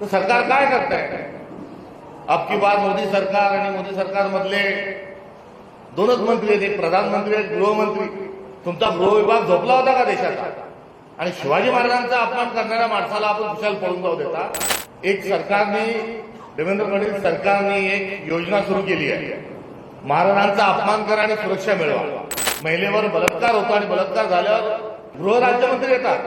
तर सरकार काय करताय? अब की बार मोदी सरकार आणि मोदी सरकारमधले दोनच मंत्री आहेत एक प्रधानमंत्री एक गृहमंत्री. तुमचा गृह विभाग झोपला होता का देशाचा? आणि शिवाजी महाराजांचा अपमान करणाऱ्या माणसाला आपण खुशाल पळून जाऊ देता? एक सरकारने देवेंद्र फडणवीस सरकारने एक योजना सुरू केली आहे. महाराजांचा अपमान करा आणि सुरक्षा मिळवा. महिलेवर बलात्कार होतो आणि बलात्कार झाल्यावर गृहराज्यमंत्री येतात.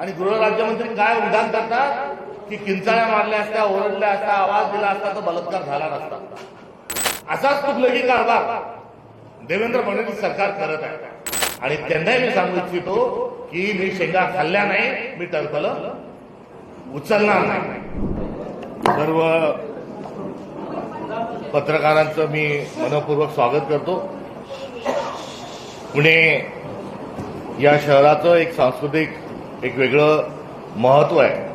आणि गृहराज्यमंत्री काय विधान करतात? की किंचाळ्या मारल्या असत्या ओरडल्या असत्या आवाज दिला असता तर बलात्कार झाला नसता. असाच तुकलगी कारभार देवेंद्र फडणवीस सरकार करत आहे. आणि त्यांनाही मी सांगू इच्छितो की मी शेंगा खाल्ल्या नाही मी टरफल उचलणार नाही. सर्व पत्रकारांचं मी मनपूर्वक स्वागत करतो. पुणे या शहराचं एक सांस्कृतिक एक वेगळं महत्त्व आहे.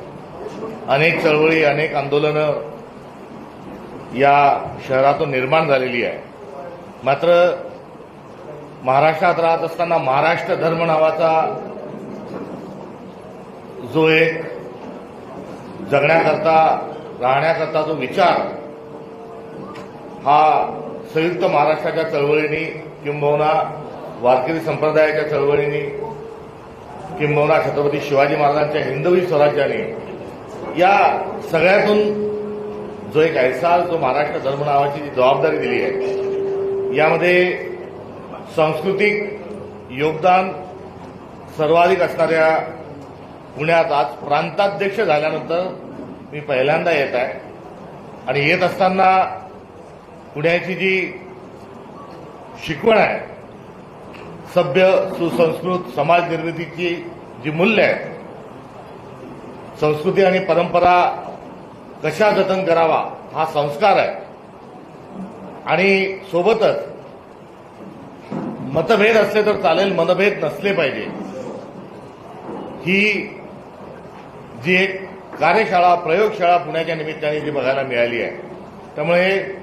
अनेक चळवळी अनेक आंदोलनं या शहरातून निर्माण झालेली आहे. मात्र महाराष्ट्रात राहत असताना महाराष्ट्र धर्म नावाचा जो एक जगण्याकरता राहण्याकरता जो विचार हा संयुक्त महाराष्ट्राच्या चळवळीनी किंबहुना वारकरी संप्रदायाच्या चळवळीनी किंबहुना छत्रपती शिवाजी महाराजांच्या हिंदवी स्वराज्याने या सगळ्यातून जो एक ऐसा जो महाराष्ट्र धर्म नावाची जी जबाबदारी दिली आहे यामध्ये सांस्कृतिक योगदान सर्वाधिक असणाऱ्या पुण्यात आज प्रांताध्यक्ष झाल्यानंतर मी पहिल्यांदा येत आहे. आणि येत असताना पुण्याची जी शिकवण आहे सभ्य सुसंस्कृत समाज निर्मितीची जी मूल्य आहेत संस्कृती आणि परंपरा कशा जतन करावा हा संस्कार आहे. आणि सोबतच मतभेद असले तर चालेल मनभेद नसले पाहिजे. ही जी एक कार्यशाळा प्रयोगशाळा पुण्याच्या निमित्ताने जी बघायला मिळाली आहे त्यामुळे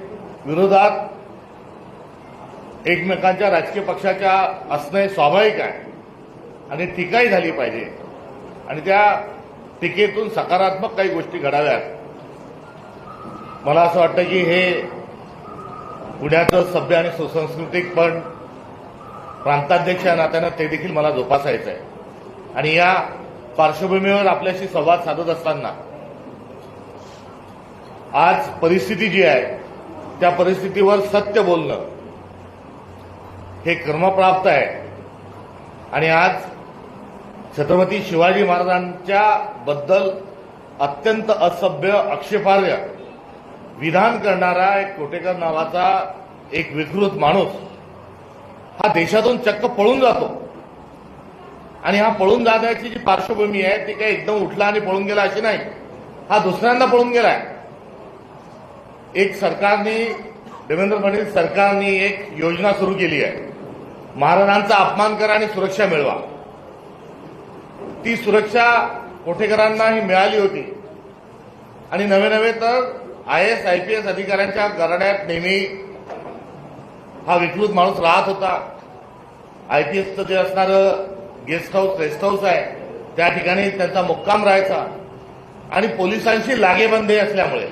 विरोधात एकमेकांच्या राजकीय पक्षाच्या असणे स्वाभाविक आहे. आणि टीकाही झाली पाहिजे. आणि त्या टीकेतून सकारात्मक काही गोष्टी घडाव्यात. मला असं वाटतं की हे पुण्याचं सभ्य आणि सुसंस्कृतिक पण प्रांताध्यक्ष या नात्यानं ते देखील मला जोपासायचं आहे. आणि या पार्श्वभूमीवर आपल्याशी संवाद साधत असताना आज परिस्थिती जी आहे त्या परिस्थितीवर सत्य बोलणं हे कर्मप्राप्त आहे. आणि आज छत्रपती शिवाजी महाराजांच्या बद्दल अत्यंत असभ्य आक्षेपार्ह विधान करणारा एक कोटेकर नावाचा एक विकृत माणूस हा देशातून चक्क पळून जातो. आणि हा पळून जाण्याची जी पार्श्वभूमी आहे ती काही एकदम उठला आणि पळून गेला अशी नाही. हा दुसऱ्यांदा पळून गेलाय. एक सरकारने देवेंद्र फडणवीस सरकारने एक योजना सुरू केली आहे. महाराजांचा अपमान करा आणि सुरक्षा मिळवा. ती सुरक्षा कोठेकरांना ही मिळाली होती. आणि नवे नवे तर I S I P S अधिकाऱ्यांच्या गराड्यात नेहमी हा विकृत माणूस राहत होता. आयपीएसचं जे असणारं गेस्ट हाऊस रेस्ट हाऊस आहे त्या ठिकाणी त्यांचा मुक्काम राहायचा. आणि पोलिसांशी लागेबंधे असल्यामुळे.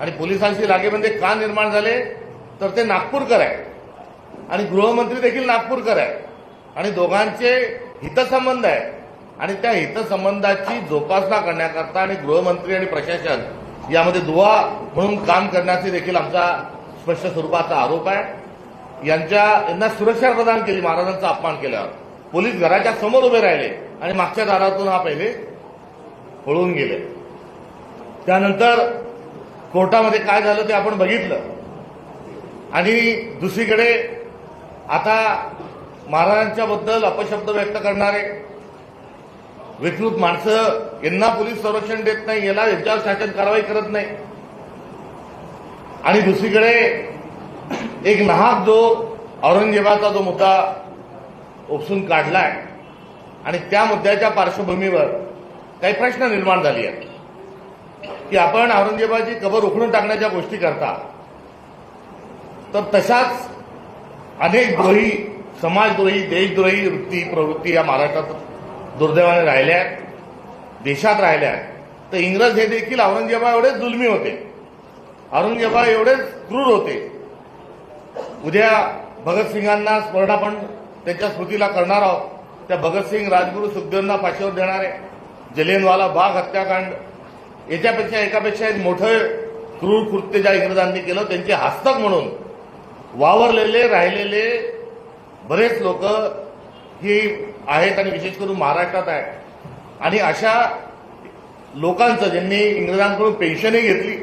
आणि पोलिसांशी लागेबंधे का निर्माण झाले? तर ते नागपूरकर आहे आणि गृहमंत्री देखील नागपूरकर आहे आणि दोघांचे हितसंबंध आहे आणि त्या हितसंबंधाची जोपासना करण्याकरता आणि गृहमंत्री आणि प्रशासन यामध्ये दुवा म्हणून काम करण्याचे देखील आमचा स्पष्ट स्वरूपाचा आरोप आहे. यांच्या यांना सुरक्षा प्रदान केली महाराजांचा अपमान केल्यावर. पोलीस घराच्या समोर उभे राहिले आणि मागच्या दारातून हा पहिले पळून गेले. त्यानंतर कोर्टामध्ये काय झालं ते आपण बघितलं. आणि दुसरीकडे आता महाराजांच्याबद्दल अपशब्द व्यक्त करणारे विकृत माणसं यांना पोलीस संरक्षण देत नाही याला यांच्यावर शासन कारवाई करत नाही. आणि दुसरीकडे एक नाहक जो औरंगजेबाचा जो मुद्दा उपसून काढलाय आणि त्या मुद्द्याच्या पार्श्वभूमीवर काही प्रश्न निर्माण झाले आहेत. की आपण औरंगजेबाची कबर उखडून टाकण्याच्या गोष्टी करता तर तशाच अनेक द्रोही समाजद्रोही देशद्रोही वृत्ती प्रवृत्ती या महाराष्ट्रात दुर्दैवाने राहिल्या आहेत देशात राहिल्या आहेत तर इंग्रज हे देखील औरंगजेबा एवढेच जुलमी होते. औरंगजेबा एवढेच क्रूर होते. उद्या भगतसिंगांना स्मरणापण त्यांच्या स्मृतीला करणार आहोत. त्या भगतसिंग राजगुरू सुखदेवांना फाशीवर देणारे जलियनवाला बाग हत्याकांड. याच्यापेक्षा एकापेक्षा एक मोठं क्रूर कृत्य ज्या इंग्रजांनी केलं त्यांचे हस्तक म्हणून वावरलेले राहिलेले बरेच लोक ही आहेत आणि विशेष करून महाराष्ट्रात आहे. आणि अशा लोकांचं ज्यांनी इंग्रजांकडून पेन्शनही घेतली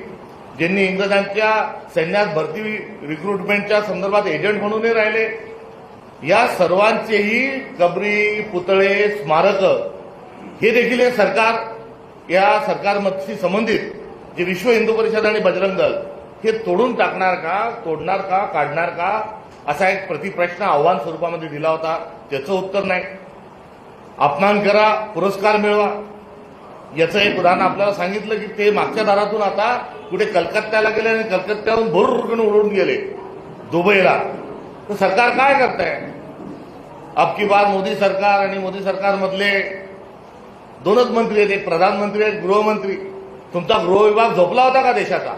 ज्यांनी इंग्रजांच्या सैन्यात भरती रिक्रुटमेंटच्या संदर्भात एजंट म्हणूनही राहिले या सर्वांचेही कबरी पुतळे स्मारक हे देखील हे सरकार या सरकारशी संबंधित जे विश्व हिंदू परिषद आणि बजरंग दल हे तोडून टाकणार का तोडणार का काढणार का असा एक प्रतिप्रश्न आव्हान स्वरूपामध्ये दिला होता. त्याचं उत्तर नाही. अपमान करा पुरस्कार मिळवा. याचं एक उदाहरण आपल्याला सांगितलं की ते मागच्या दारातून आता कुठे कलकत्त्याला गेले आणि कलकत्त्याहून भरुरकन उडून गेले. दुबईला. तर सरकार काय करत आहे अब की बार मोदी सरकार आणि मोदी सरकारमधले दोनच मंत्री आहेत. एक प्रधानमंत्री आहेत गृहमंत्री. तुमचा गृहविभाग झोपला होता का देशाचा?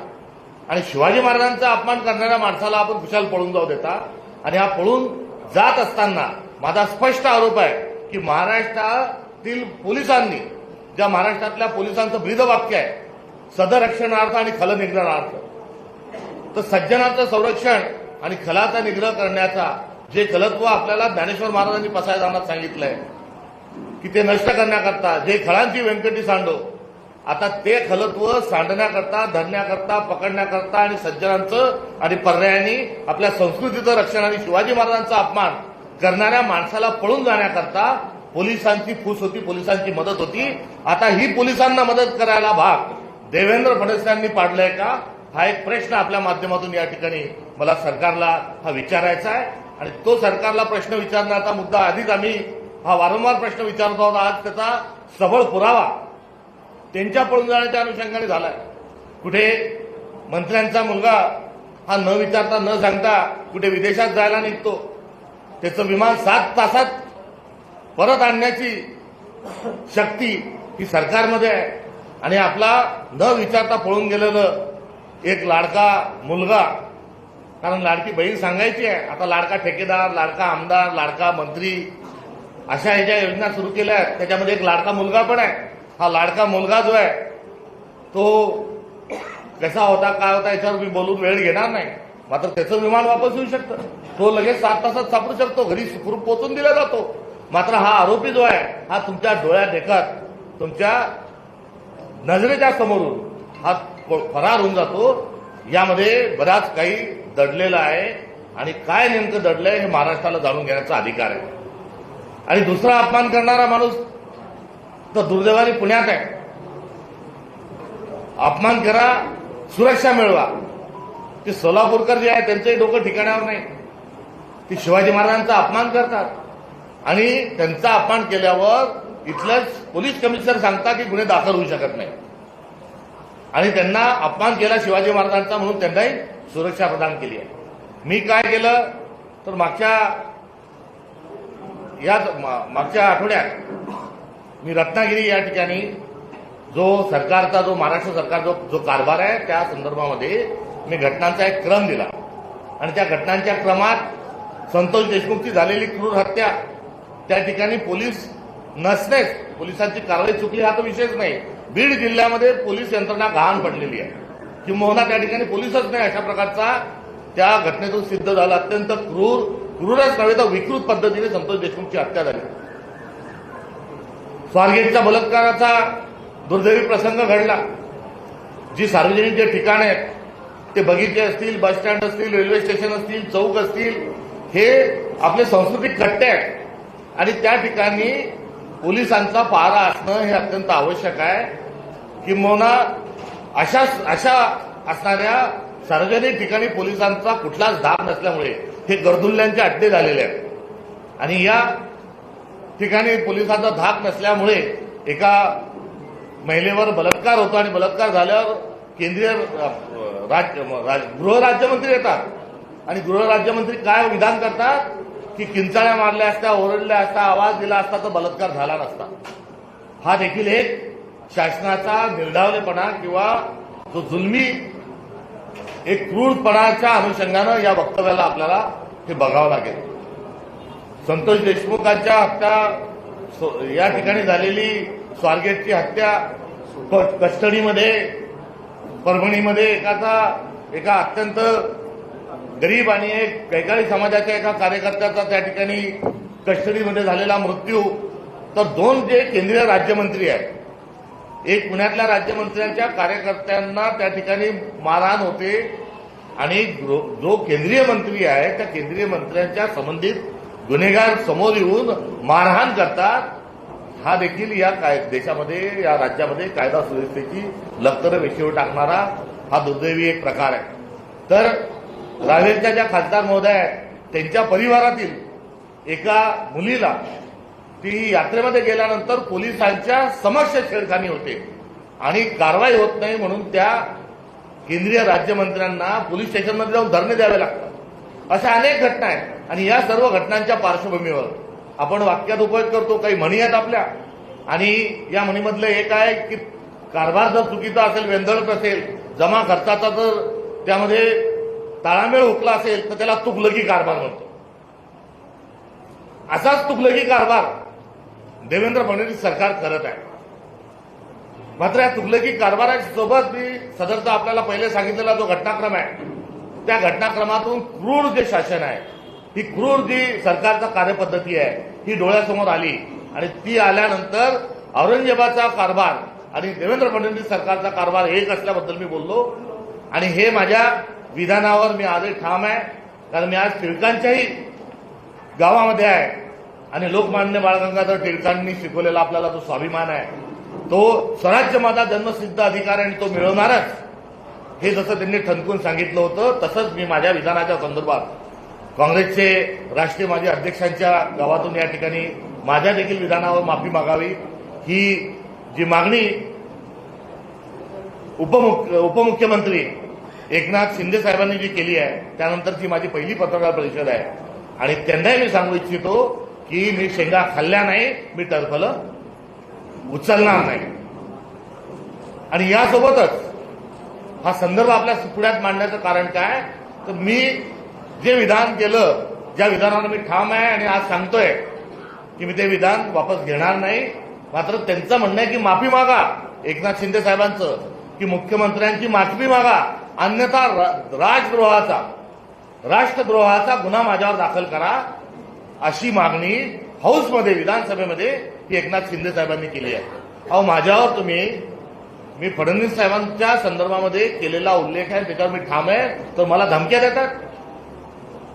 आणि शिवाजी महाराजांचा अपमान करणाऱ्या माणसाला आपण खुशाल पळून जाऊ देता? आणि हा पळून जात असताना माझा स्पष्ट आरोप आहे की महाराष्ट्रातील पोलिसांनी ज्या महाराष्ट्रातल्या पोलिसांचं ब्रीदवाक्य आहे सदरक्षणार्थ आणि खल निग्रहार्थ तर सज्जनाचं संरक्षण आणि खलाचा निग्रह करण्याचा जे खलत्व आपल्याला ज्ञानेश्वर महाराजांनी पसायदानात सांगितलंय की ते नष्ट करण्याकरता जे खळांची व्यंकटी सांडो आता ते खलत्व सांडण्याकरता धरण्याकरता पकडण्याकरता आणि सज्जनांचं आणि पर्यायाने आपल्या संस्कृतीचं रक्षण आणि शिवाजी महाराजांचा अपमान करणाऱ्या माणसाला पळून जाण्याकरता पोलिसांची फूस होती पोलिसांची मदत होती. आता ही पोलिसांना मदत करायला भाग. देवेंद्र फडणवीसांनी पाडलाय का? हा एक प्रश्न आपल्या माध्यमातून या ठिकाणी मला सरकारला हा विचारायचा आहे. आणि तो सरकारला प्रश्न विचारण्याचा मुद्दा आधीच आम्ही हा वारंवार प्रश्न विचारतो आहोत. आज त्याचा सबळ पुरावा त्यांच्या पळून जाण्याच्या अनुषंगाने झालाय. कुठे मंत्र्यांचा मुलगा हा न विचारता न सांगता कुठे विदेशात जायला निघतो. त्याचं विमान सात तासात परत आणण्याची शक्ती ही सरकारमध्ये आहे. आणि आपला न विचारता पळून गेलेलं एक लाडका मुलगा कारण लाडकी बहीण सांगायची आहे आता लाडका ठेकेदार लाडका आमदार लाडका मंत्री अशा ह्या ज्या योजना सुरू केल्या आहेत. त्याच्यामध्ये एक लाडका मुलगा पण आहे. हा लाडका मुलगा जो आहे तो कसा होता काय होता याच्यावर मी बोलून वेळ घेणार नाही. मात्र त्याचं विमान वापस येऊ शकतं. तो लगेच सात तासात सापडू शकतो. घरी सुखरूप पोचून दिला जातो. मात्र हा आरोपी जो आहे हा तुमच्या डोळ्यात देखत तुमच्या नजरेच्या समोरून हा फरार होऊन जातो. यामध्ये बराच काही दडलेलं आहे आणि काय नेमकं दडलंय हे महाराष्ट्राला जाणून घेण्याचा अधिकार आहे. आणि दुसरा अपमान करणारा माणूस तर दुर्दैवाने पुण्यात आहे. अपमान करा सुरक्षा मिळवा. ते सोलापूरकर जे आहे त्यांचंही डोकं ठिकाणावर नाही. ते शिवाजी महाराजांचा अपमान करतात. आणि त्यांचा अपमान केल्यावर इथलंच पोलीस कमिशनर सांगता की गुन्हे दाखल होऊ शकत नाही. आणि त्यांना अपमान केला शिवाजी महाराजांचा म्हणून त्यांनाही सुरक्षा प्रदान केली आहे. मी काय केलं? तर मागच्या या मागच्या आठवड्यात मी रत्नागिरी या ठिकाणी जो सरकारचा जो महाराष्ट्र सरकार जो जो कारभार आहे त्या संदर्भामध्ये मी घटनांचा एक क्रम दिला. आणि त्या घटनांच्या क्रमात संतोष देशमुखची झालेली क्रूर हत्या त्या ठिकाणी पोलीस नसणेच पोलिसांची कारवाई चुकली हा तो विषयच नाही. बीड जिल्ह्यामध्ये पोलीस यंत्रणा गहाण पडलेली आहे. किंबहुना त्या ठिकाणी पोलीसच नाही अशा प्रकारचा त्या घटनेतून सिद्ध झाला. अत्यंत क्रूर क्रूरच नव्हे तर विकृत पद्धतीने संतोष देशमुखची हत्या झाली. स्वारगेटच्या बलात्काराचा दुर्दैवी प्रसंग घडला. जी सार्वजनिक जे ठिकाण आहेत ते बगीचे असतील बस स्टँड असतील रेल्वे स्टेशन असतील चौक असतील हे आपले सांस्कृतिक कट्टे आहेत. आणि त्या ठिकाणी पोलिसांचा पहारा असणं हे अत्यंत आवश्यक आहे. किंबहुना अशा अशा असणाऱ्या सार्वजनिक ठिकाणी पोलिसांचा कुठलाच धाक नसल्यामुळे हे गर्दुल्ल्यांचे अड्डे झालेले आहेत. आणि या ठिकाणी पोलिसांचा धाक नसल्यामुळे एका महिलेवर बलात्कार होतो आणि बलात्कार झाल्यावर केंद्रीय राज्य गृहराज्यमंत्री येतात. आणि गृहराज्यमंत्री काय विधान करतात? की किंचाळ्या मारल्या असत्या ओरडल्या असता आवाज दिला असता तर बलात्कार झाला नसता. हा देखील एक शासनाचा निर्धावलेपणा किंवा जो जुलमी एक क्रूरपणाच्या अनुषंगानं या वक्तव्याला आपल्याला हे बघावं लागेल. संतोष देशमुखांच्या हत्या या ठिकाणी झालेली स्वारगेटची हत्या क- कस्टडीमध्ये परभणीमध्ये एकाचा एका अत्यंत गरीब आणि एक कैकाळी समाजाच्या एका कार्यकर्त्याचा त्या ठिकाणी कस्टडीमध्ये झालेला मृत्यू. तर दोन जे केंद्रीय राज्यमंत्री आहेत एक पुण्यातल्या राज्यमंत्र्यांच्या कार्यकर्त्यांना त्या ठिकाणी मारहाण होते आणि जो केंद्रीय मंत्री आहे त्या केंद्रीय मंत्र्यांच्या संबंधित गुन्हेगार समोर येऊन मारहाण करतात. हा देखील या काय देशामध्ये या राज्यामध्ये कायदा सुव्यवस्थेची लक्तर वेशीवर टाकणारा हा दुर्दैवी एक प्रकार आहे. तर रावेरच्या ज्या खासदार महोदय आहेत त्यांच्या परिवारातील एका मुलीला ती यात्रेमध्ये गेल्यानंतर पोलिसांच्या समक्ष छेडखानी होते. आणि कारवाई होत नाही म्हणून त्या केंद्रीय राज्यमंत्र्यांना पोलीस स्टेशनमध्ये जाऊन धरणे द्यावे लागतात. अशा अनेक घटना आहेत. आणि या सर्व घटनांच्या पार्श्वभूमीवर आपण वाक्यात उपयोग करतो काही म्हणी आहेत आपल्या. आणि या म्हणीमधलं एक आहे की कारभार जर चुकीचा असेल वेंदळत असेल जमा खर्चाचा जर त्यामध्ये ताळामेळ हुकला असेल तर त्याला तुकलगी कारभार म्हणतो. असाच तुकलगी कारभार देवेंद्र फडणवीस सरकार करत आहे. मात्र या तुकलगी कारभारासोबत मी सदरचा आपल्याला पहिले सांगितलेला जो घटनाक्रम आहे त्या घटनाक्रमातून क्रूर जे शासन आहे ही क्रूर जी सरकारचा कार्यपद्धती आहे ही डोळ्यासमोर आली आणि ती आल्यानंतर औरंगजेबाचा कारभार आणि देवेंद्र फडणवीस सरकारचा कारभार एक असल्याबद्दल मी बोललो. आणि हे माझ्या विधानावर मी आजही ठाम आहे कारण मी आज टिळकांच्याही गावामध्ये आहे. आणि लोकमान्य बाळगंगाधर टिळकांनी शिकवलेला आपल्याला जो स्वाभिमान आहे तो स्वराज्य माझा जन्मसिद्ध अधिकार आणि तो मिळवणारच. हे जसं त्यांनी ठणकून सांगितलं होतं तसंच मी माझ्या विधानाच्या संदर्भात काँग्रेसचे राष्ट्रीय माजी अध्यक्षांच्या गावातून या ठिकाणी माझ्या देखील विधानावर माफी मागावी. ही जी मागणी उपमुख उपमुख्यमंत्री एकनाथ शिंदे साहेबांनी जी केली आहे त्यानंतरची माझी पहिली पत्रकार परिषद आहे. आणि त्यांनाही मी सांगू इच्छितो की मी शेंगा खाल्ल्या नाही मी टरफलं उचलणार नाही. आणि यासोबतच हा संदर्भ आपल्या पुढ्यात मांडण्याचं कारण काय? तर मी जे विधान केलं ज्या विधानानं मी ठाम आहे आणि आज सांगतोय की मी ते विधान वापस घेणार नाही. मात्र त्यांचं म्हणणं आहे की माफी मागा. एकनाथ शिंदे साहेबांचं की मुख्यमंत्र्यांची माफी मागा. अन्यथा राजद्रोहाचा राष्ट्रद्रोहाचा गुन्हा माझ्यावर दाखल करा. अशी मागणी हाऊसमध्ये विधानसभेमध्ये ही एकनाथ शिंदे साहेबांनी केली आहे. अहो माझ्यावर तुम्ही मी फडणवीस साहेबांच्या संदर्भामध्ये केलेला उल्लेख आहे त्याच्यावर मी ठाम आहे. तर मला धमक्या देतात?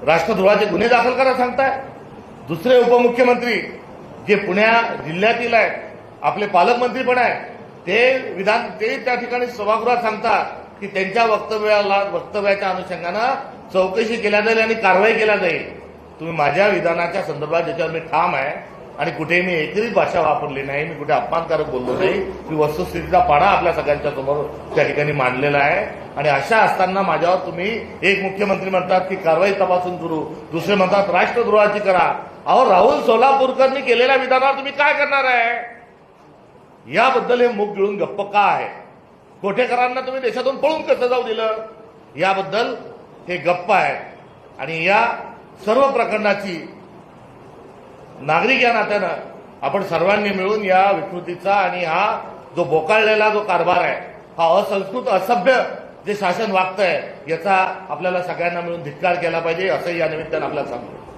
राष्ट्रद्रोहाचे गुन्हे दाखल करा सांगताय. दुसरे उपमुख्यमंत्री जे पुण्या जिल्ह्यातील आहेत आपले पालकमंत्री पण आहेत ते विधान ते त्या ठिकाणी सभागृहात सांगतात की त्यांच्या वक्तव्याला वक्तव्याच्या अनुषंगानं चौकशी केल्या जाईल आणि कारवाई केल्या जाईल. तुम्ही माझ्या विधानाच्या संदर्भात ज्याच्यावर मी ठाम आहे आणि कुठे मी एकही भाषा वापरली नाही मी कुठे अपमानकारक बोललो नाही मी वस्तुस्थितीचा पाडा आपल्या सगळ्यांच्या समोर त्या ठिकाणी मांडलेला आहे. आणि अशा असताना माझ्यावर तुम्ही एक मुख्यमंत्री म्हणतात की कारवाई तपासून करू. दुसरे म्हणतात राष्ट्रद्रोहाची करा. अहो राहुल सोलापूरकरनी केलेल्या विधानावर तुम्ही काय करणार आहे? याबद्दल हे मुख गिळून गप्प का आहे? कोठेकरांना तुम्ही देशातून पळून कसं जाऊ दिलं? याबद्दल हे गप्प आहे. आणि या सर्व प्रकरणाची नागरिक या नात्यानं आपण सर्वांनी मिळून या विकृतीचा आणि हा जो बोकाळलेला जो कारभार आहे हा असंस्कृत असभ्य जे शासन वागतंय याचा आपल्याला सगळ्यांना मिळून धिक्कार केला पाहिजे असंही या निमित्तानं आपल्याला सांगतो.